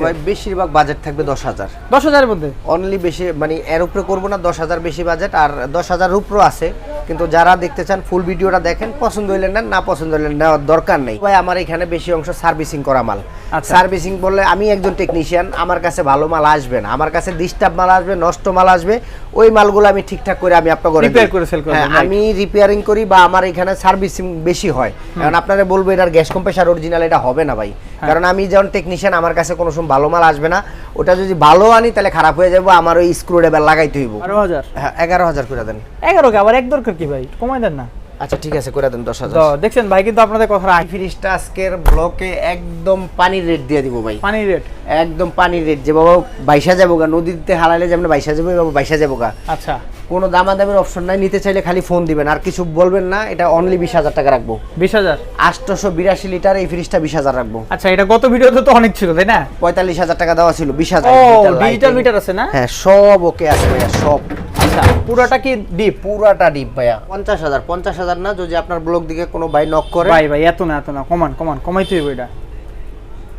ভাই বেশিরভাগ বাজেট থাকবে দশ হাজার। দশ হাজারের মধ্যে? অনলি বেশি মানে এর উপরে করব না দশ হাজার বেশি বাজেট আর দশ হাজার উপরও আছে। কিন্তু যারা দেখতে চান ফুল ভিডিওটা দেখেন পছন্দ হইলে নেন না পছন্দ হইলে নেওয়ার দরকার নেই। ভাই আমার এখানে বেশি অংশ সার্ভিসিং করা মাল। আচ্ছা। সার্ভিসিং বললে আমি একজন টেকনিশিয়ান আমার কাছে ভালো মাল আসবে না। আমার কাছে ডিস্টার্ব মাল আসবে নষ্ট মাল আসবে ওই মালগুলো আমি ঠিকঠাক করে আমি আপনাকে Repair করে sell করে আমি রিপেয়ারিং করি বা আমার এখানে সার্ভিসিং বেশি হয়। কারণ আপনারা বলব এটার গ্যাস কম্প্রেসার অরিজিনাল এটা হবে না ভাই। হ্যাঁ। কারণ আমি যখন টেকনিশিয়ান আমার কাছে কোনো সময় ভালো মাল আসবে না। ওটা যদি ভালো আনি তাহলে খারাপ হয়ে যাব আমার ওই স্ক্রু ড্রাইভার লাগাইতে হইব। এগারো হাজার। হ্যাঁ এগারো হাজার করে দেন। এগারো আবার এক দরকার কি ভাই? কমাই দেন না। আচ্ছা ঠিক আছে করে দেন দশ হাজার। দেখছেন ভাই কিন্তু আপনাদের কথা এই ফ্রিজটা আজকের ব্লকে একদম পানির রেট দিয়ে দিব ভাই। পানির রেট একদম পানির রেট যে বাবা বাইসা যাব গা নদীতে হালাইলে যেমন বাইসা যাব বাবা বাইসা যাব গা। আচ্ছা। কোনো দামাদামের অপশন নাই নিতে চাইলে খালি ফোন দিবেন আর কিছু বলবেন না এটা অনলি বিশ হাজার টাকা রাখব। বিশ হাজার? আটশোশো বিরাশি লিটার এই ফ্রিজটা বিশ হাজার রাখব। আচ্ছা এটা গত ভিডিওতে তো অনেক ছিল তাই না? পঁয়তাল্লিশ হাজার টাকা দেওয়া ছিল বিশ হাজার ও ডিজিটাল মিটার আছে না? হ্যাঁ সব ওকে আছে ভাইয়া সব। আচ্ছা পুরোটা কি ডিপ পুরাটা ডিপ ভাইয়া। পঞ্চাশ হাজার পঞ্চাশ হাজার না যদি আপনার ব্লগ দিকে কোনো ভাই নক করে। ভাই ভাই এত না এত না কমান কমান কমাইতে হইব এটা।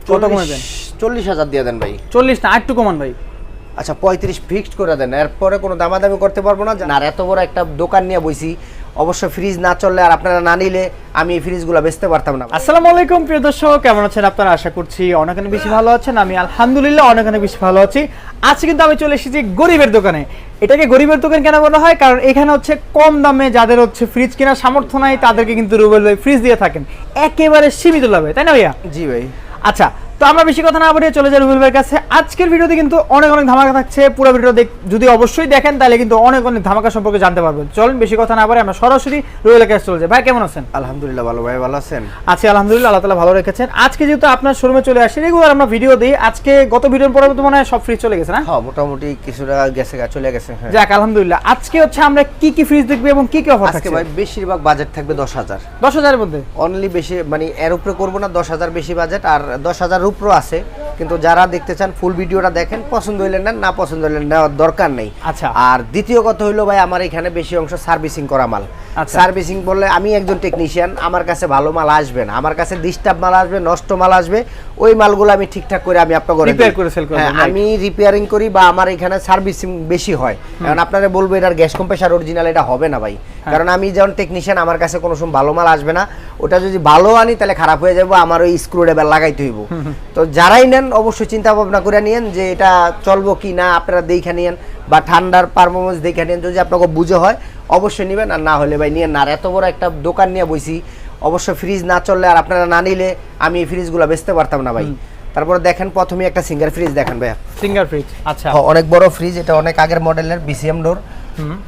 কত কমে দেন চল্লিশ হাজার দিয়ে দেন ভাই। চল্লিশ না আটটু কমান ভাই। আচ্ছা পঁয়ত্রিশ ফিক্সড করে দেন এরপরে কোনো দামাদামি করতে পারব না? আর এত বড় একটা দোকান নিয়ে বইছি অবশ্য ফ্রিজ না চললে আর আপনারা না নিলে আমি এই ফ্রিজগুলো বেচতে পারতাম না। আসসালামু আলাইকুম প্রিয় দর্শক কেমন আছেন আপনারা? আশা করছি অনেক অনেক বেশি ভালো আছেন। আমি আলহামদুলিল্লাহ অনেক অনেক বেশি ভালো আছি। আজকে কিন্তু আমি চলে এসেছি গরিবের দোকানে। এটাকে গরিবের দোকান কেন বলা হয়? কারণ এখানে হচ্ছে কম দামে যাদের হচ্ছে ফ্রিজ কেনার সামর্থ্য নাই তাদেরকে কিন্তু রুবেল ভাই ফ্রিজ দিয়ে থাকেন। একেবারে সীমিত লাভে তাই না ভাইয়া? জি ভাই। আচ্ছা তো আমরা বেশি কথা না বাড়িয়ে চলে যাই রুবেল ভাইয়ের কাছে। আজকের ভিডিওতে কিন্তু অনেক অনেক ধামাকা থাকছে। পুরো ভিডিও দেখ যদি অবশ্যই দেখেন তাহলে কিন্তু অনেক অনেক ধামাকা সম্পর্কে জানতে পারবেন। চলেন বেশি কথা না বাড়ি আমরা সরাসরি রুবেলের কাছে চলে যাই। ভাই কেমন আছেন? আলহামদুলিল্লাহ ভালো। ভাই ভালো আছেন? আছি আলহামদুলিল্লাহ আল্লাহ তালা ভালো রেখেছেন। আজকে যেহেতু আপনার শোরুমে চলে আসি রেগুলার আমরা ভিডিও দিই। আজকে গত ভিডিওর পরে তো মনে হয় সব ফ্রিজ চলে গেছে না? হ্যাঁ মোটামুটি কিছুটা গেছে চলে গেছে হ্যাঁ। যাক আলহামদুলিল্লাহ। আজকে হচ্ছে আমরা কি কি ফ্রিজ দেখব এবং কি কি অফার থাকছে? ভাই বেশিরভাগ বাজেট থাকবে দশ হাজার। দশ হাজারের মধ্যে? অনলি বেশি মানে এর উপরে করব না দশ হাজার বেশি বাজেট আর দশ হাজার উপরও আছে কিন্তু যারা দেখতে চান ফুল ভিডিওটা দেখেন পছন্দ হইলে নেন না পছন্দ হইলে নেওয়ার দরকার নেই। আচ্ছা। আর দ্বিতীয় কথা হইল ভাই আমার এখানে বেশি অংশ সার্ভিসিং করা মাল। আচ্ছা। সার্ভিসিং বললে আমি একজন টেকনিশিয়ান আমার কাছে ভালো মাল আসবে না। আমার কাছে ডিস্টার্ব মাল আসবে নষ্ট মাল আসবে ওই মালগুলো আমি ঠিকঠাক করে আমি আপনাকে Repair করে sell করে আমি রিপেয়ারিং করি বা আমার এখানে সার্ভিসিং বেশি হয়। কারণ আপনারা বলব এটার গ্যাস কম্প্রেসার অরিজিনাল এটা হবে না ভাই। হ্যাঁ। কারণ আমি যেমন টেকনিশিয়ান আমার কাছে কোনো সময় ভালো মাল আসবে না। ওটা যদি ভালো আনি তাহলে খারাপ হয়ে যাব আমার ওই স্ক্রু ড্রাইভার লাগাইতে হইব। তো যারাই নেন অবশ্যই চিন্তা ভাবনা করে নিয়েন যে এটা চলবো কি না আপনারা দেখে নিয়েন বা ঠান্ডার পারফরমেন্স দেখে নিয়েন। যদি আপনাকে বুঝে হয় অবশ্যই নেবেন। আর না হলে ভাই নিয়েন না। আর এত বড় একটা দোকান নিয়ে বইছি অবশ্য ফ্রিজ না চললে আর আপনারা না নিলে আমি এই ফ্রিজগুলো বেচতে পারতাম না ভাই। তারপরে দেখেন প্রথমে একটা সিঙ্গার ফ্রিজ দেখেন ভাইয়া। সিঙ্গার ফ্রিজ আচ্ছা। হ্যাঁ, অনেক বড় ফ্রিজ এটা অনেক আগের মডেলের বিসিএম ডোর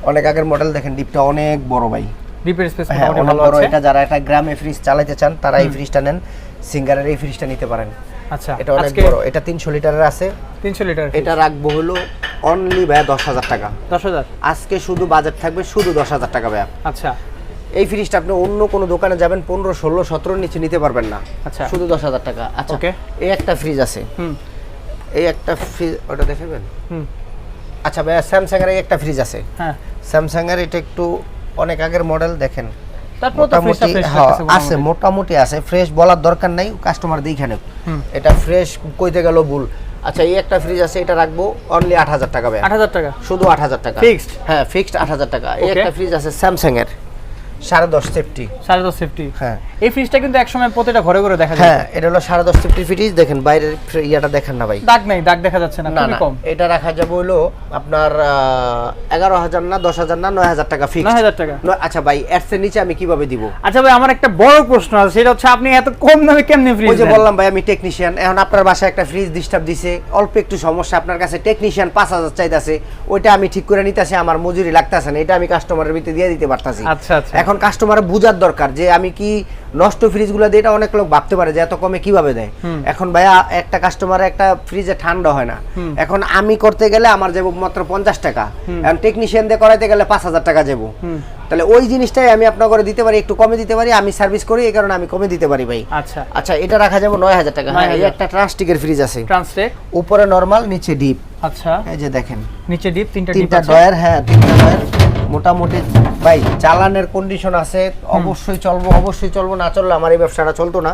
অনেক আগের মডেল দেখেন ডিপটা অনেক বড় ভাই। ডিপের স্পেস হ্যাঁ ভালো আছে। এটা যারা একটা গ্রামে ফ্রিজ চালাতে চান তারা এই ফ্রিজটা নেন। সিঙ্গারের এই ফ্রিজটা নিতে পারেন। আচ্ছা এটা অনেক বড়। এটা তিনশো লিটারের আছে। তিনশো লিটার এটা রাখব হলো অনলি দশ হাজার টাকা। দশ হাজার? আজকে শুধু বাজেট থাকবে শুধু দশ হাজার টাকা ভাইয়া। আচ্ছা। এই ফ্রিজটা আপনি অন্য কোনো দোকানে যাবেন পনেরো ষোলো সতেরোর নিচে নিতে পারবেন না। আচ্ছা। শুধু দশ হাজার টাকা। আচ্ছা. এই একটা ফ্রিজ আছে। হুম। এই একটা ফ্রিজ ওটা দেখাবেন? হুম। আচ্ছা ভাইয়া স্যামসাং এর একটা ফ্রিজ আছে। হ্যাঁ। স্যামসাং এর এটা একটু অনেক আগের মডেল দেখেন। মোটামুটি হ্যাঁ, আছে মোটামুটি আছে। ফ্রেশ বলার দরকার নাই কাস্টমার দেখে হুম। এটা ফ্রেশ কইতে গেল ভুল। আচ্ছা এই একটা ফ্রিজ আছে এটা রাখব অনলি আট হাজার টাকা ভাই আট হাজার টাকা? শুধু আট হাজার টাকা। ফিক্সড হ্যাঁ ফিক্সড আট হাজার টাকা। এই একটা ফ্রিজ আছে স্যামসাং এর সাড়ে দশ সেফটি সাড়ে দশ সেফটি হ্যাঁ। এই ফ্রিজটা কিন্তু একসময় প্রতিটা ঘরে ঘরে দেখা যায়। হ্যাঁ এটা হলো সাড়ে দশ সেফটি ফ্রিজ দেখেন বাইরের ইয়াটা দেখেন না ভাই। দাগ নেই দাগ দেখা যাচ্ছে না না খুবই কম। এটা রাখা যাবে হলো আপনার এগারো হাজার না দশ হাজার না নয় হাজার টাকা ফিক্স নয় হাজার টাকা। আচ্ছা ভাই এর নিচে আমি কীভাবে দিব? আচ্ছা ভাই আমার একটা বড় প্রশ্ন আছে সেটা হচ্ছে আপনি এত কম দামে কেমনে ওই ফ্রিজ যে বললাম ভাই আমি টেকনিশিয়ান এখন আপনার বাসায় একটা ফ্রিজ ডিস্টার্ব দিছে অল্প একটু সমস্যা আপনার কাছে টেকনিশিয়ান পাঁচ হাজার চাইতেছে ওইটা আমি ঠিক করে নিতেছি আমার মজুরি লাগতেছে না এটা আমি কাস্টমারের ভিতরে দিয়ে দিতে পারতাছি। আচ্ছা, আচ্ছা। এখন কাস্টমার বোঝার দরকার যে আমি কি নষ্ট ফ্রিজগুলো দিয়ে এটা অনেক লোক ভাবতে পারে যে এত কমে কীভাবে দেয়? এখন ভাইয়া একটা কাস্টমার একটা ফ্রিজে ঠান্ডা হয় না। এখন আমি করতে গেলে আমার যাব মাত্র পঞ্চাশ টাকা। এখন টেকনিশিয়ান দিয়ে করাইতে গেলে পাঁচ হাজার টাকা যাব। তাহলে ওই জিনিসটাই আমি আপনার করে দিতে পারি একটু কমে দিতে পারি আমি সার্ভিস করি এই কারণে আমি কমে দিতে পারি ভাই। আচ্ছা। আচ্ছা এটা রাখা যাবে নয় হাজার টাকা। হ্যাঁ একটা ট্রান্সটিকের ফ্রিজ আছে। ট্রান্সটেক উপরে নরমাল নিচে ডিপ আচ্ছা। এই যে দেখেন। নিচে ডিপ তিনটা ডিপ তিনটা ডয়ার হ্যাঁ তিনটা ডয়ার মোটামুটি ভাই চালানের কন্ডিশন আছে অবশ্যই চলবো অবশ্যই চলবো না চললে আমার এই ব্যবসাটা চলতো না।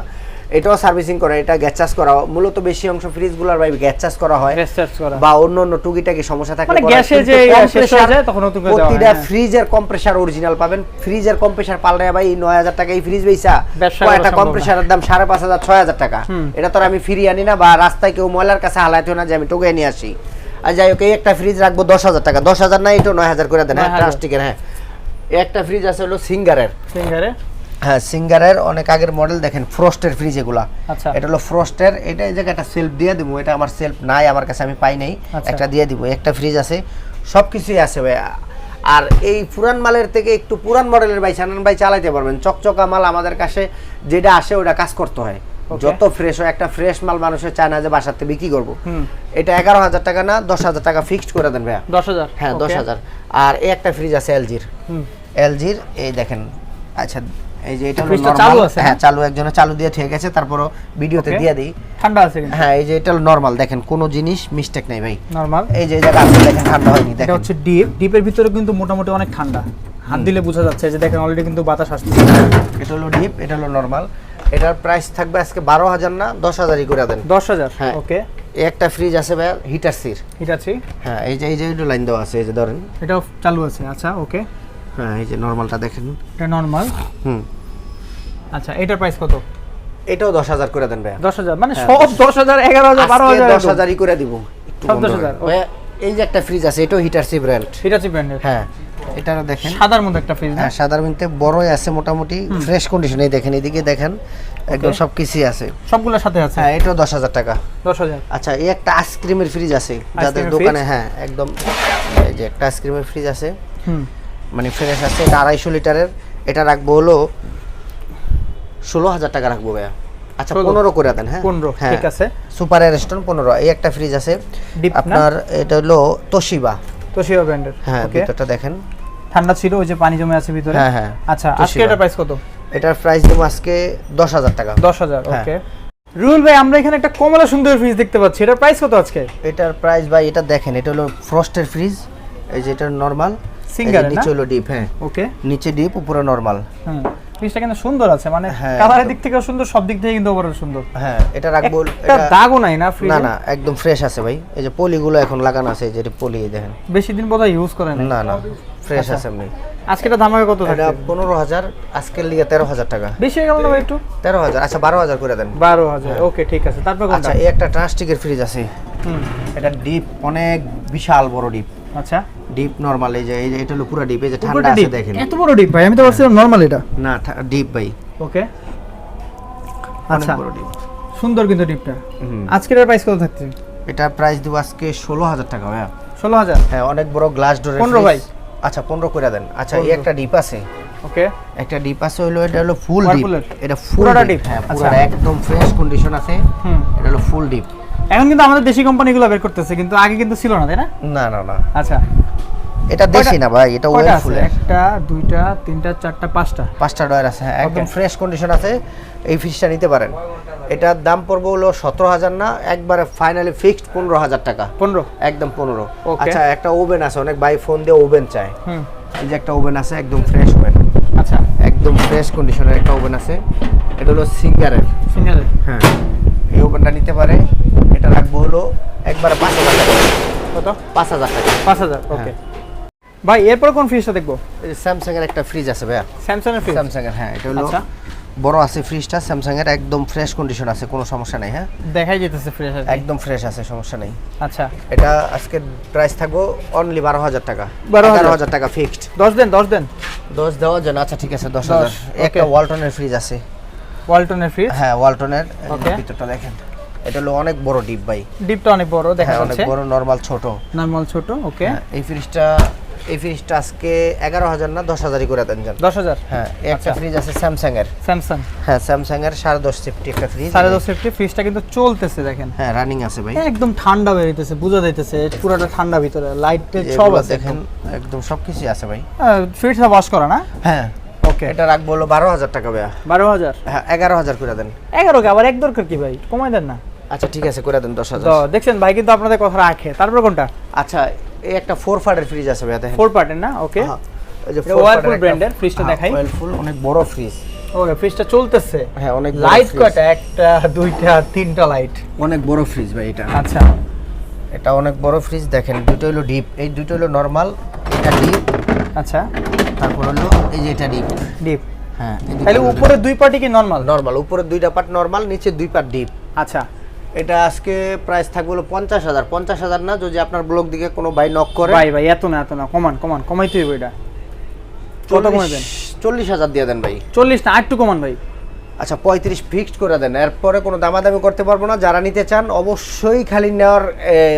এটাও সার্ভিসিং করা এটা গ্যাস চার্জ করা মূলত বেশি অংশ ফ্রিজগুলোর ভাই গ্যাস চার্জ করা হয়। বা অন্য অন্য টুকিটাকি সমস্যা থাকে মানে গ্যাসে যে শেষ হয়ে যায় তখন নতুন করে প্রতিটা। ফ্রিজের কম্প্রেসার অরিজিনাল পাবেন। ফ্রিজের কম্প্রেসার পাল্টায় ভাই নয় হাজার টাকা এই ফ্রিজ বেচা কয়টা সম্ভব না। কম্প্রেসারের দাম সাড়ে পাঁচ হাজার ছয় হাজার টাকা। এটা তো আমি ফিরিয়ে আনি না বা রাস্তায় কেউ ময়লার কাছে হালাইতে না যে আমি টোকে নিয়ে আসি। আর যাই হোক এই একটা ফ্রিজ রাখব দশ হাজার টাকা। দশ হাজার না এটা নয় হাজার করে দেন হ্যাঁ প্লাস্টিকের হ্যাঁ। একটা ফ্রিজ আছে হলো সিঙ্গারের। সিঙ্গারে? হ্যাঁ সিঙ্গারের অনেক আগের মডেল দেখেন ফ্রস্টের ফ্রিজ এগুলা। আচ্ছা। এটা হলো ফ্রস্টের এটা এই জায়গায় একটা সেলফ দিয়ে দিব এটা আমার সেলফ নাই আমার কাছে আমি পাই নাই আচ্ছা। একটা দিয়ে দিব একটা ফ্রিজ আছে সব কিছুই আছে ভাই আর এই পুরান মালের থেকে একটু পুরান মডেলের ভাই সানান ভাই চালাইতে পারবেন। চকচকা মাল আমাদের কাছে যেটা আসে ওটা কাজ করতে হয়. যত ফ্রেশ হয় একটা ফ্রেশ মাল মানুষের চায় না যে বাসাতে বিক্রি করব। এটা এগারো হাজার টাকা না দশ হাজার টাকা ফিক্সড করে দেন ভাইয়া। দশ হাজার? হ্যাঁ দশ হাজার। আর এই একটা ফ্রিজ আছে এলজির। এলজির এই দেখেন আচ্ছা এই যে এটা চালু আছে, হ্যাঁ চালু একজনের চালু দিয়ে ঠিক আছে তারপরও ভিডিওতে দিয়ে দিই। ঠান্ডা আছে কিন্তু। হ্যাঁ এই যে এটা হলো নরমাল দেখেন কোনো জিনিস মিস্টেক নাই ভাই। নরমাল এই যে জায়গা আছে দেখেন ঠান্ডা হয়নি এটা দেখেন। হচ্ছে ডিপ ডিপের ভিতরে কিন্তু মোটামুটি অনেক ঠান্ডা। হাত দিলে বোঝা যাচ্ছে যে দেখেন অলরেডি কিন্তু বাতাস আসছে এটা হলো ডিপ এটা হলো নরমাল এটার প্রাইস থাকবে আজকে বারো হাজার না? দশ হাজারই করে দেন। দশ হাজার? হ্যাঁ। ওকে একটা ফ্রিজ আছে ভাই হিটার সির আছে হ্যাঁ এই যে এই যে লাইন দেওয়া আছে এই যে ধরেন। এটাও চালু আছে আচ্ছা ওকে হ্যাঁ এই যে নরমালটা দেখেন। এটা নর্মাল হুম। আচ্ছা এটার প্রাইস কত? এটাও দশ হাজার করে দেন ভাই দশ হাজার মানে হ্যাঁ, সব দশ হাজার এগারো হাজার বারো হাজার দশ হাজারই করে দিব। একটু সব 10,000, করেন। এই যে একটা ফ্রিজ আছে এটাও হিটার সি ব্র্যান্ড হিটারসি ব্র্যান্ডের হ্যাঁ। এটারও দেখেন। সাদার মধ্যে একটা ফ্রিজ হ্যাঁ সাদার মিনতে বড়ই আছে মোটামুটি ফ্রেশ কন্ডিশনে দেখেন এদিকে দেখেন একদম সব কিছুই আছে। সবগুলোর সাথে আছে? হ্যাঁ এটাও দশ হাজার টাকা। দশ হাজার। আচ্ছা এই একটা আইসক্রিমের ফ্রিজ আছে যাদের দোকানে হ্যাঁ একদম এই যে একটা আইসক্রিমের ফ্রিজ আছে হুম। মানে ফ্রেশ আছে এটা আড়াইশো লিটারের এটা রাখব হলো ষোলো হাজার টাকা রাখব ভাইয়া। আচ্ছা পনেরো করে দেন হ্যাঁ? 15 হ্যাঁ। ঠিক আছে। সুপার রেস্টুরেন্ট পনেরো। এই একটা ফ্রিজ আছে আপনার এটা হলো তোশিবা তোশিবা ব্র্যান্ডের হ্যাঁ ভিতরটা দেখেন। ঠান্ডা ছিল ওই যে পানি জমে আছে ভিতরে? হ্যাঁ, হ্যাঁ। আচ্ছা আজকে। এটার প্রাইস কত? এটার প্রাইস দেবো আজকে দশ হাজার টাকা। দশ হাজার হ্যাঁ। ওকে রুল ভাই আমরা এখানে একটা কমলা সুন্দর ফ্রিজ দেখতে পাচ্ছি। এটার প্রাইস কত আজকে? এটার প্রাইস ভাই এটা দেখেন এটা হলো ফ্রস্টের ফ্রিজ এই যে এটা নর্মাল এর নিচে হলো ডিপ হ্যাঁ। ওকে নিচে ডিপ উপরে নর্মাল হুম। ফ্রিজটা কিন্তু সুন্দর আছে মানে হ্যাঁ, কালারের দিক থেকে সুন্দর সব দিক থেকে কিন্তু ওভারঅল সুন্দর। হ্যাঁ এটা রাখব এটা- দাগও নাই না না না একদম ফ্রেশ আছে ভাই। এই যে পলিগুলো এখন লাগানো আছে এই যে পলি দেখেন। বেশি দিন বোধহয় ইউজ করে না না ফ্রেশ আচ্ছা। আছে এমনি। আজকে এটা ধামাকা কত এটা পনেরো হাজার আজকের লিগে তেরো হাজার টাকা। বেশি হয়ে গেল না একটু? তেরো হাজার আচ্ছা বারো হাজার করে দেন। বারো হাজার ওকে ঠিক আছে। তারপর আচ্ছা এই একটা ট্রান্সটিকের ফ্রিজ আছে। হুম, এটা ডিপ অনেক বিশাল বড় ডিপ আচ্ছা। ডিপ নর্মাল এই যে এটা হলো পুরো ডিপ এই যে ঠান্ডা আছে দেখেন। এত বড় ডিপ ভাই? আমি তো ভাবছিলাম নরমাল এটা। না ডিপ ভাই। ওকে আচ্ছা। বড় ডিপ সুন্দর কিন্তু ডিপটা আজকের প্রাইস কত থাকছে? এটার প্রাইস দেবো আজকে ষোলো হাজার টাকা ভাইয়া। ষোলো হাজার? হ্যাঁ অনেক বড় গ্লাস ডোরের 15 ভাই। আচ্ছা পনেরো করে দেন। আচ্ছা এই একটা ডিপ আছে। ওকে একটা ডিপ আছে হলো এটা হলো ফুল ডিপ এটা ফুল পুরোটা ডিপ হ্যাঁ আচ্ছা। পুরোটা একদম ফ্রেশ কন্ডিশন আছে। এটা হলো ফুল ডিপ এখন কিন্তু আমাদের দেশি কোম্পানিগুলো বের করতেছে কিন্তু আগে কিন্তু ছিল না তাই না? না না না। আচ্ছা। এটা দেশি না ভাই এটা ওয়েল আছে? ফুল একটা দুইটা তিনটা চারটা পাঁচটা? পাঁচটা ডয়ার আছে হ্যাঁ একদম ফ্রেশ কন্ডিশন আছে এই ফিশটা নিতে পারেন। এটার দাম পড়বে হলো সতেরো হাজার না একবারে ফাইনালি ফিক্সড পনেরো হাজার টাকা। পনেরো? একদম পনেরো. আচ্ছা একটা ওভেন আছে অনেক ভাই ফোন দিয়ে ওভেন চায়। হুম। এই যে একটা ওভেন আছে একদম ফ্রেশ ওভেন আচ্ছা। একদম ফ্রেশ কন্ডিশনের একটা ওভেন আছে। এটা হলো সিঙ্গারের সিঙ্গারের হ্যাঁ। এই ওভেনটা নিতে পারে। এটা রাখব হলো একবারে পাঁচ হাজার টাকা। কত? পাঁচ হাজার টাকা। পাঁচ হাজার হ্যাঁ। ওকে ভাই এরপর কোন ফ্রিজটা দেখব? স্যামসাং এর একটা ফ্রিজ আছে ভাইয়া। স্যামসাং এর ফ্রিজ স্যামসাং এর হ্যাঁ এটা হলো আচ্ছা। বড় আছে ফ্রিজটা স্যামসাং এর একদম ফ্রেশ কন্ডিশন আছে কোনো সমস্যা নাই হ্যাঁ। দেখাই যেতেছে ফ্রিজ একদম ফ্রেশ আছে সমস্যা নেই। আচ্ছা। এটা আজকে প্রাইস থাকব অনলি বারো হাজার টাকা। 12,000 বারো হাজার। টাকা ফিক্সড দশ দেন দশ দেন। দশ দেওয়ার জন্য আচ্ছা ঠিক আছে দশ, হাজার। একটা ওয়ালটনের ফ্রিজ আছে। ওয়ালটনের ফ্রিজ হ্যাঁ ওয়ালটনের. ভিতরটা দেখেন। এটা হলো অনেক বড় ডিপ ভাই। ডিপটা অনেক বড় দেখা হ্যাঁ অনেক বড় নর্মাল ছোট। নর্মাল ছোট ওকে হ্যাঁ, এই ফ্রিজটা এই ফ্রিজটা আজকে এগারো হাজার না দশ হাজারই করে দেন যান। দশ হাজার? হ্যাঁ একটা আচ্ছা। ফ্রিজ আছে স্যামসাং এর স্যামসাং হ্যাঁ স্যামসাং এর সাড়ে দশ সেফটি একটা ফ্রিজ সাড়ে দশ ফিফটি ফ্রিজটা কিন্তু চলতেছে দেখেন। হ্যাঁ রানিং আছে ভাই। একদম ঠান্ডা বেরিয়েছে বোঝা যাইতেছে পুরোটা ঠান্ডা ভিতরে লাইট সব সব আছে দেখেন একদম। সবকিছুই আছে ভাই। ফ্রিজটা ওয়াশ করা না? হ্যাঁ। ওকে এটা রাখব হলো বারো হাজার টাকা ভাইয়া। বারো হাজার? হ্যাঁ এগারো হাজার করে দেন। এগারোকে আবার এক দরকার কি ভাই? কমাই দেন না। আচ্ছা ঠিক আছে করে দেন দশ হাজার। তো দেখছেন ভাই কিন্তু আপনাদের কথা রাখে। তারপর কোনটা? আচ্ছা এই একটা ফোর ফাটের ফ্রিজ আছে ভাইয়া দেখেন। ফোর পার্টের না? ওকে হ্যাঁ, এই যে এটা four Whirlpool part এর brand এর একটা- fridge টা হ্যাঁ, দেখাই। Whirlpool অনেক বড় ফ্রিজ ওকে ফ্রিজটা চলতেছে। হ্যাঁ, অনেক লাইট কয়টা? একটা দুইটা তিনটা লাইট অনেক বড় ফ্রিজ ভাই এটা। আচ্ছা। এটা অনেক বড় ফ্রিজ দেখেন দুটো হলো ডিপ এই দুটো হলো নর্মাল এটা ডিপ আচ্ছা। তারপর হলো এই যে এটা ডিপ ডিপ হ্যাঁ তাহলে উপরে দুই পার্টি কি নরমাল নর্মাল উপরে দুইটা পার্ট নর্মাল নিচে দুই পার্ট ডিপ আচ্ছা। এটা আজকে প্রাইস থাকবে হলো পঞ্চাশ হাজার। পঞ্চাশ হাজার না যদি আপনার ব্লগ দিকে কোনো ভাই নক করে। ভাই ভাই এত না এত না। কমান কমান কমাইতে হইব এটা। কত দেন চল্লিশ হাজার দিয়ে দেন ভাই। চল্লিশ না আটটু কমান ভাই। আচ্ছা পঁয়ত্রিশ ফিক্সড করে দেন। এরপরে কোনো দামাদামি করতে পারব না। যারা নিতে চান অবশ্যই খালি নেওয়ার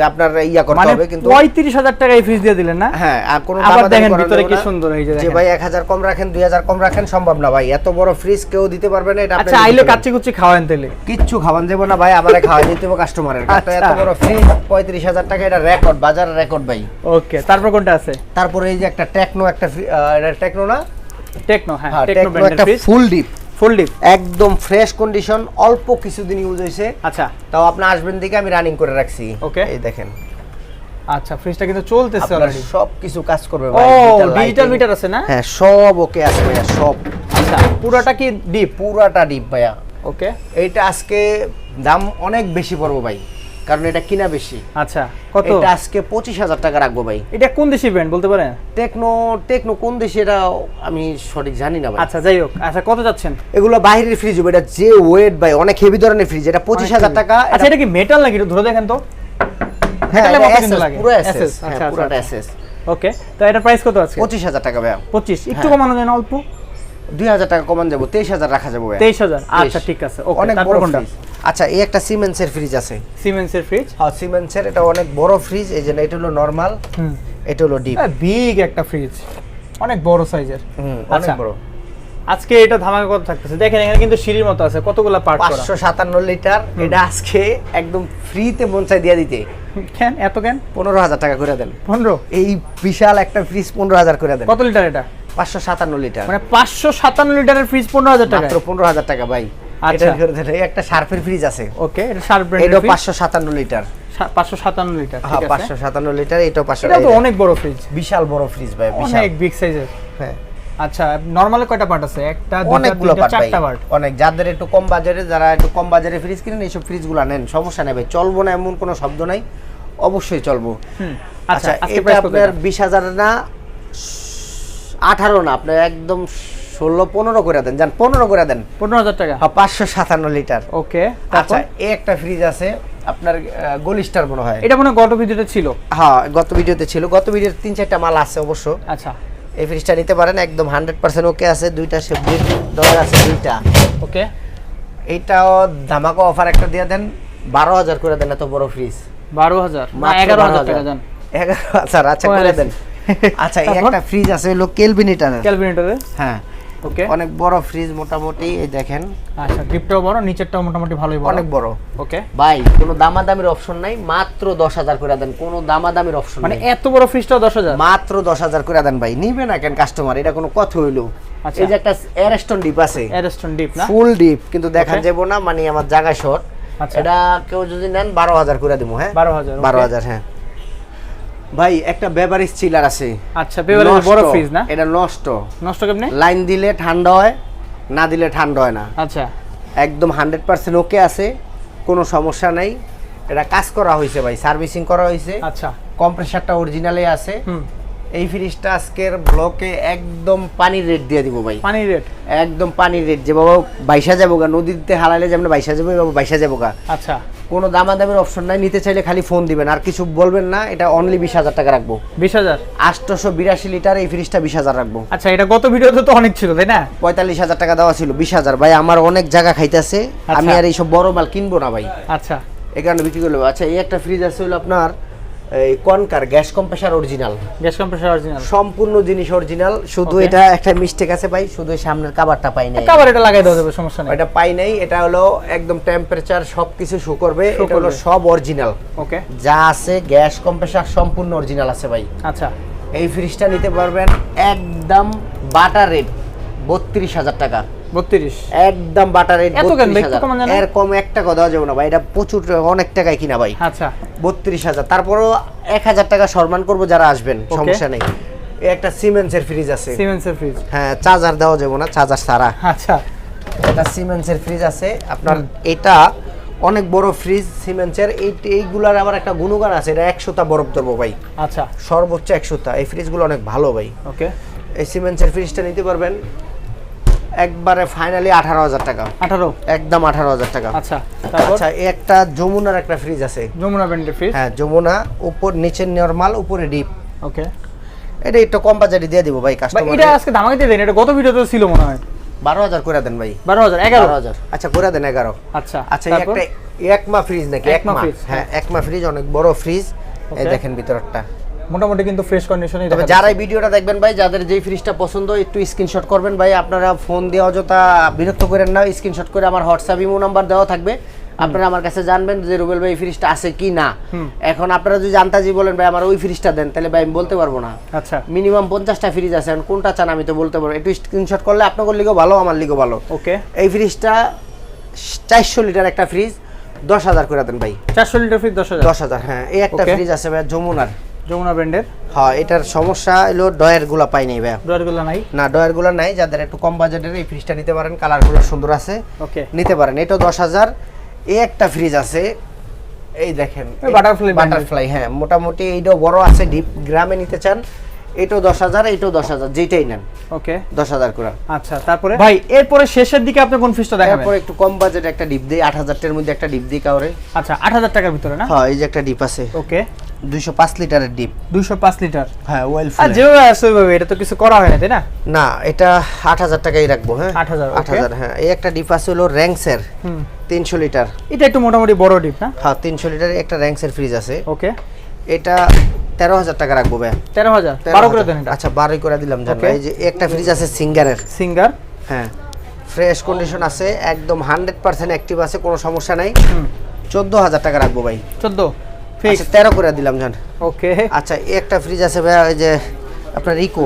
আপনার ইয়া করতে মানে হবে কিন্তু পঁয়ত্রিশ হাজার টাকা এই ফ্রিজ দিয়ে দিলেন না? হ্যাঁ আর কোনো আবার দেখেন ভিতরে কি সুন্দর এই যে যে ভাই এক হাজার কম রাখেন দুই হাজার কম রাখেন সম্ভব না ভাই। এত বড় ফ্রিজ কেউ দিতে পারবে না এটা আচ্ছা আইলে কাচ্চি কুচ্ছি খাওয়ান তেলে কিচ্ছু খাওয়ান দেবো না ভাই আমারে খাওয়াই দিতে হবে কাস্টমারের এত আচ্ছা। বড় ফ্রিজ পঁয়ত্রিশ হাজার টাকা এটা রেকর্ড বাজার রেকর্ড ভাই। ওকে তারপর কোনটা আছে? তারপরে এই যে একটা টেকনো একটা টেকনো না? টেকনো হ্যাঁ হ্যাঁ টেকনো টেকনো একটা ফুল ডিপ ফুল ডিপ একদম ফ্রেশ কন্ডিশন অল্প কিছুদিন ইউজ হয়েছে। আচ্ছা। তাও আপনি আসবেন দিকে আমি রানিং করে রাখছি। ওকে এই দেখেন। আচ্ছা ফ্রিজটা কিন্তু চলতেছে অলরেডি সব কিছু কাজ করবে ভাই ডিজিটাল মিটার আছে না? হ্যাঁ সব ওকে আছে ভাইয়া সব। আচ্ছা পুরাটা কি ডিপ পুরাটা ডিপ ভাইয়া। ওকে এইটা আজকে দাম অনেক বেশি পড়ব ভাই। কারণ এটা কিনা বেশি। আচ্ছা কত? এটা আজকে পঁচিশ হাজার টাকা রাখব ভাই। এটা কোন দেশি ব্র্যান্ড বলতে পারেন? টেকনো টেকনো কোন দেশে এটা আমি সঠিক জানি না ভাই। আচ্ছা যাই হোক আচ্ছা কত যাচ্ছেন? এগুলো বাইরের ফ্রিজ হবে এটা যে ওয়েট ভাই অনেক হেভি ধরনের ফ্রিজ এটা পঁচিশ হাজার টাকা আচ্ছা এটা কি মেটাল নাকি একটু ধরে দেখেন তো? হ্যাঁ এটা কিন্তু SS, লাগে। পুরো এসএস আচ্ছা, হ্যাঁ আচ্ছা, পুরোটা আচ্ছা। এসএস ওকে তো এটা প্রাইস কত আছে পঁচিশ হাজার টাকা ভাইয়া। পঁচিশ একটু হ্যাঁ। কমানো যায় না অল্প? দুই হাজার টাকা কমান যাব তেইশ হাজার রাখা যাব। তেইশ হাজার আচ্ছা ঠিক আছে ওকে অনেক তারপর বড় ফ্রিজ আচ্ছা এই একটা সিমেন্সের ফ্রিজ আছে। সিমেন্সের ফ্রিজ হ্যাঁ সিমেন্সের এটা অনেক বড় ফ্রিজ এই জন্য এটা হলো নরমাল হুম। এটা হলো ডিপ বিগ একটা ফ্রিজ অনেক বড় সাইজের হুম অনেক আচ্ছা। বড়। আজকে এটা ধামাকা কত থাকতেছে? দেখেন এখানে কিন্তু সিঁড়ির মতো আছে কতগুলো পার্ট করা? পাঁচশো সাতান্ন লিটার এটা আজকে একদম ফ্রিতে মনসাই দিয়ে দিতে। কেন? এত কেন? পনেরো হাজার টাকা করে দেন। পনেরো? এই বিশাল একটা ফ্রিজ পনেরো হাজার করে দেন। কত লিটার এটা? পাঁচশো সাতান্ন লিটার মানে পাঁচশো সাতান্ন লিটারের ফ্রিজ পনেরো হাজার টাকা মাত্র পনেরো হাজার টাকা ভাই। আচ্ছা। এটা একটা শার্পের ফ্রিজ আছে। ওকে এটা শার্প ব্র্যান্ডের পাঁচশো সাতান্ন লিটার। পাঁচশো সাতান্ন লিটার হ্যাঁ ঠিক আছে। পাঁচশো সাতান্ন লিটার এটাও পাঁচশো এটা তো অনেক বড় ফ্রিজ বিশাল বড় ফ্রিজ ভাই বিশাল। অনেক বিগ সাইজের হ্যাঁ। আচ্ছা নরমালে কয়টা পার্ট আছে? একটা অনেকগুলো তিনটা পার্ট চারটা পার্ট অনেক যাদের একটু কম বাজারে যারা একটু কম বাজারে ফ্রিজ কিনেন এইসব ফ্রিজগুলো নেন সমস্যা নেই ভাই। চলবো না এমন কোনো শব্দ নাই। অবশ্যই চলবো। আচ্ছা আচ্ছা এটা আপনার বিশ হাজার না আঠারো না আপনার একদম ষোলো পনেরো করে দেন। যান পনেরো করে দেন। পনেরো হাজার টাকা। হ্যাঁ পাঁচশো সাতান্ন লিটার। ওকে আচ্ছা একটা ফ্রিজ আছে আপনার গোলিস্টার মনে হয়। এটা মনে গত ভিডিওতে ছিল। হ্যাঁ গত ভিডিওতে ছিল। গত ভিডিওতে তিন চারটা মাল আছে অবশ্য। আচ্ছা। এই ফ্রিজটা নিতে পারেন একদম হান্ড্রেড পার্সেন্ট ওকে আছে। দুইটা সবজির দর আছে দুইটা। ওকে। এইটাও ধামাকা অফার একটা দিয়ে দেন। বারো হাজার করে দেন এত বড় ফ্রিজ বারো হাজার? এগারো হাজার টাকা যান এগারো হাজার আচ্ছা করে। দেন। আচ্ছা একটা ফ্রিজ আছে হলো কেলভিনিটারের ক্যালকুলেটরে হ্যাঁ। ওকে অনেক বড় ফ্রিজ মোটামুটি এই দেখেন। আচ্ছা ডিপটাও বড় নিচেরটাও মোটামুটি ভালোই বড়। অনেক বড়। ওকে ভাই কোনো দামাদামির অপশন নাই মাত্র দশ হাজার করে দেন কোনো দামাদামির অপশন মানে এত বড় ফ্রিজটাও দশ হাজার? মাত্র দশ হাজার করে দেন ভাই নিবে না কেন কাস্টমার এটা কোনো কথা হইল। আচ্ছা। এই যে একটা এয়ারস্টোন ডিপ আছে। অ্যারেস্টন ডিপ না? ফুল ডিপ কিন্তু দেখা. যাব না মানে আমার জায়গা শর্ট আচ্ছা। এটা কেউ যদি নেন বারো হাজার করে দিব হ্যাঁ? বারো হাজার বারো হাজার হ্যাঁ। ভাই একটা বেভারিজ চিলার আছে। আচ্ছা নষ্ট। বড় ফ্রিজ না? এটা নষ্ট। নষ্ট কেমনে? লাইন দিলে ঠান্ডা হয় না দিলে ঠান্ডা হয় না। আচ্ছা। একদম হান্ড্রেড পার্সেন্ট ওকে আছে কোনো সমস্যা নাই। এটা কাজ করা হয়েছে ভাই সার্ভিসিং করা হয়েছে। আচ্ছা। কম্প্রেসারটা অরিজিনালে আছে। হুম। এই ফ্রিজটা আজকের ব্লকে একদম পানির রেট দিয়ে দিব ভাই। পানির রেট একদম পানির রেট যে বাবা বাইসা যাব গা নদীতে হালালে যেমন বাইসা যাব বাবা বাইসা যাব গা। আচ্ছা। কোনো দামাদামের অপশন নাই নিতে চাইলে খালি ফোন দিবেন। আর কিছু বলবেন না এটা অনলি বিশ হাজার টাকা রাখব। বিশ হাজার? আটশোশো বিরাশি লিটার এই ফ্রিজটা বিশ হাজার রাখব। আচ্ছা এটা গত ভিডিওতে তো অনেক ছিল তাই না? পঁয়তাল্লিশ হাজার টাকা দেওয়া ছিল বিশ হাজার। ভাই আমার অনেক জায়গা খাইতেছে আচ্ছা। আমি আর এইসব বড় মাল কিনবো না ভাই। আচ্ছা। এই কারণে বিক্রি করল আচ্ছা এই একটা ফ্রিজ আছে হলো আপনার এই কনকার gas compressor original gas compressor original সম্পূর্ণ জিনিস অরিজিনাল শুধু এটা একটা মিস্টেক আছে ভাই শুধু এই সামনের কাভারটা পাই নাই। কাবার এটা লাগাই দেওয়া যাবে সমস্যা নেই। এটা পাই নাই এটা হলো একদম টেম্পারেচার সবকিছু শো করবে এটা হলো সব অরিজিনাল ওকে যা আছে গ্যাস কম্প্রেসার সম্পূর্ণ অরিজিনাল আছে ভাই। আচ্ছা। এই ফ্রিজটা নিতে পারবেন একদম বাটার রেট বত্রিশ হাজার টাকা। একদম বাটার রেট এত কেন? একটু না? এর কম এক টাকা দেওয়া যাবে না ভাই এটা প্রচুর অনেক টাকায় কিনা ভাই। আচ্ছা। বত্রিশ হাজার। তারপরও এক হাজার টাকা সম্মান করব যারা আসবেন সমস্যা নেই। একটা সিমেন্সের ফ্রিজ আছে। সিমেন্সের ফ্রিজ হ্যাঁ চার্জার দেওয়া যাবে না চার্জার সারা আচ্ছা। এটা সিমেন্সের ফ্রিজ আছে। আপনার এটা অনেক বড় ফ্রিজ সিমেন্সের এই এইগুলার আবার একটা গুণগান আছে এটা একশোটা বরফ ধরবো ভাই। আচ্ছা। সর্বোচ্চ একশোটা। এই ফ্রিজগুলো অনেক ভালো ভাই। ওকে। এই সিমেন্সের ফ্রিজটা নিতে পারবেন। একবারে ফাইনালি আঠারো হাজার টাকা। আঠারো? একদম আঠারো হাজার টাকা। আচ্ছা আচ্ছা একটা যমুনার একটা ফ্রিজ আছে। যমুনা ব্র্যান্ডের ফ্রিজ হ্যাঁ যমুনা উপর নিচে নরমাল উপরে ডিপ ওকে এটা একটু কম বাজারে দিয়ে দিব ভাই কাস্টমার এটা আজকে দামাকে দিয়ে দেন এটা গত ভিডিওতে ছিল মনে হয়। বারো হাজার করে দেন ভাই। বারো হাজার এগারো? হাজার। আচ্ছা করে দেন এগারো। আচ্ছা আচ্ছা একটা একমা ফ্রিজ নাকি? একমা ফ্রিজ, হ্যাঁ। একমা ফ্রিজ অনেক বড় ফ্রিজ এই. দেখেন ভিতরটা। মোটামুটি কিন্তু ফ্রেশ কন্ডিশনই তবে যারা এই ভিডিওটা দেখবেন ভাই যাদের যেই ফ্রিজটা পছন্দ একটু স্ক্রিনশট করবেন ভাই। আপনারা ফোন দিয়ে অযথা বিরক্ত করেন না স্ক্রিনশট করে আমার হোয়াটসঅ্যাপ ইমো নাম্বার দেওয়া থাকবে। আপনারা আমার কাছে জানবেন যে রুবেল ভাই ফ্রিজটা আছে কি না। এখন আপনারা যদি জানতাজি বলেন ভাই আমার ওই ফ্রিজটা দেন তাহলে ভাই আমি বলতে পারব না। আচ্ছা। মিনিমাম পঞ্চাশটা ফ্রিজ আছে এখন কোনটা চান আমি তো বলতে পারব একটু স্ক্রিনশট করলে আপনাদের লিগো ভালো আমার লিগো ভালো। ওকে। এই ফ্রিজটা চারশো লিটার একটা ফ্রিজ দশ হাজার করে দেন ভাই। চারশো লিটার ফ্রিজ দশ হাজার? দশ হাজার হ্যাঁ। এই একটা ফ্রিজ আছে ভাই যমুনার। যমুনা ব্র্যান্ডের? হ্যাঁ এটার সমস্যা হলো ডয়েরগুলা পাই নাই ভাই ডোরগুলো নাই? না ডয়েরগুলা নাই যাদের একটু কম বাজেটের এই ফ্রিজটা নিতে পারেন কালারগুলো সুন্দর আছে ওকে। নিতে পারেন। এটাও দশ হাজার। এই একটা ফ্রিজ আছে এই দেখেন এর। বাটারফ্লাই হ্যাঁ মোটামুটি এইটাও বড় আছে ডিপ গ্রামে নিতে চান এটাও দশ হাজার এটাও দশ হাজার যেটাই নেন। ওকে। দশ হাজার করে। আচ্ছা তারপরে? ভাই এরপরে শেষের দিকে আপনি কোন ফ্রিজটা দেখাবেন? তারপর একটু কম বাজেট একটা ডিপ দিই আট হাজারটার মধ্যে একটা ডিপ দিই কাউরে। আচ্ছা আট হাজার টাকার ভিতরে না? হ্যাঁ এই যে একটা ডিপ আছে। ওকে। দুইশো পাঁচ লিটারের ডিপ। দুইশো পাঁচ লিটার? হ্যাঁ ওয়েল আর যেভাবে আছে ওইভাবে এটা তো কিছু করা হয় না তাই না? না এটা আট হাজার টাকাই রাখব হ্যাঁ। 8,000, আট হাজার হ্যাঁ। এই একটা ডিপ আছে হলো র্যাঙ্কসের হুম। তিনশো লিটার। এটা একটু মোটামুটি বড় ডিপ না? হ্যাঁ তিনশো লিটার একটা র্যাঙ্কসের ফ্রিজ আছে। ওকে। এটা তেরো হাজার টাকা রাখব ভাই তেরো হাজার? 13,000 বারো করে দেন এটা? আচ্ছা বারোই করে দিলাম জান. এই যে একটা ফ্রিজ আছে সিঙ্গারের। সিঙ্গার? হ্যাঁ। ফ্রেশ কন্ডিশন আছে একদম হান্ড্রেড পার্সেন্ট অ্যাক্টিভ আছে কোনো সমস্যা নাই। চোদ্দ হাজার টাকা রাখব ভাই। চোদ্দ? আচ্ছা তেরো করে দিলাম জান। ওকে। আচ্ছা একটা ফ্রিজ আছে ভাই ওই যে আপনার eco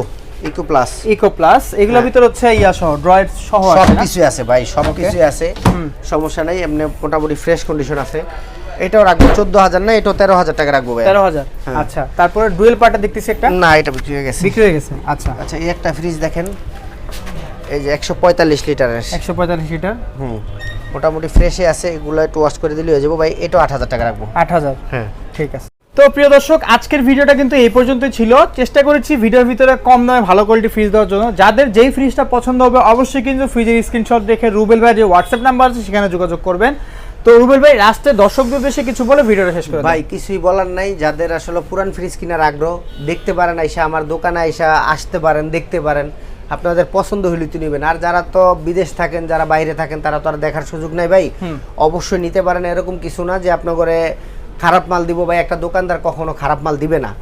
eco plus eco plus এগুলোর ভিতর হচ্ছে ইয়া সহ ড্রয়েড সহ সব কিছু আছে ভাই সব কিছু আছে। সমস্যা নাই এমনি মোটামুটি ফ্রেশ কন্ডিশন আছে। এটাও রাখব চোদ্দ হাজার না এটাও তেরো হাজার টাকা রাখব ভাই তেরো হাজার? হ্যাঁ। আচ্ছা তারপরে ডুয়েল পার্টে দেখতেছি একটা? না এটা বিক্রি হয়ে গেছে। বিক্রি হয়ে গেছে আচ্ছা। আচ্ছা এই একটা ফ্রিজ দেখেন এই যে একশো পঁয়তাল্লিশ লিটারের একশো পঁয়তাল্লিশ লিটার হুম। মোটামুটি ফ্রেশে আছে এগুলো একটু ওয়াশ করে দিলে হয়ে যাব। ভাই এটাও আট হাজার টাকা রাখব। আট হাজার? হ্যাঁ। ঠিক আছে। তো প্রিয় দর্শক আজকের ভিডিওটা কিন্তু এই পর্যন্তই ছিল। চেষ্টা করেছি ভিডিওর ভিতরে কম দামে ভালো কোয়ালিটি ফ্রিজ দেওয়ার জন্য। যাদের যেই ফ্রিজটা পছন্দ হবে অবশ্যই কিন্তু ফ্রিজের স্ক্রিনশট দেখে রুবেল ভাই যে হোয়াটসঅ্যাপ নাম্বার আছে সেখানে যোগাযোগ করবেন। তো রুবেল ভাই লাস্টে দর্শকদের উদ্দেশ্যে কিছু বলে ভিডিওটা শেষ করে ভাই কিছুই বলার নাই। যাদের আসলে পুরান ফ্রিজ কেনার আগ্রহ দেখতে পারেন আইসা আমার দোকানে আইসা আসতে পারেন দেখতে পারেন। আপনাদের পছন্দ হলে তো নেবেন। আর যারা তো বিদেশ থাকেন যারা বাইরে থাকেন তারা তো আর দেখার সুযোগ নাই ভাই। অবশ্যই নিতে পারেন এরকম কিছু না যে আপনার ঘরে খারাপ মাল দিব ভাই একটা দোকানদার কখনো খারাপ মাল দিবে না।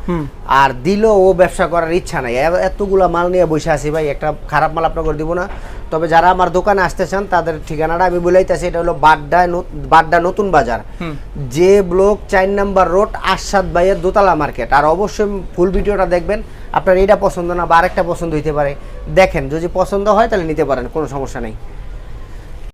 আর দিলেও ও ব্যবসা করার ইচ্ছা নাই। এতগুলা মাল নিয়ে বসে আছি ভাই একটা খারাপ মাল আপনাকে দিব না। তবে যারা আমার দোকানে আসতে চান তাদের ঠিকানাটা আমি বলাইতেছি এটা হলো বাড্ডা ন- বাড্ডা নতুন বাজার। যে ব্লক চার নাম্বার রোড আশাদ ভাইয়ের দোতলা মার্কেট। আর অবশ্যই ফুল ভিডিওটা দেখবেন। আপনার এটা পছন্দ না বা আরেকটা পছন্দ হইতে পারে। দেখেন যদি পছন্দ হয় তাহলে নিতে পারেন কোনো সমস্যা নেই।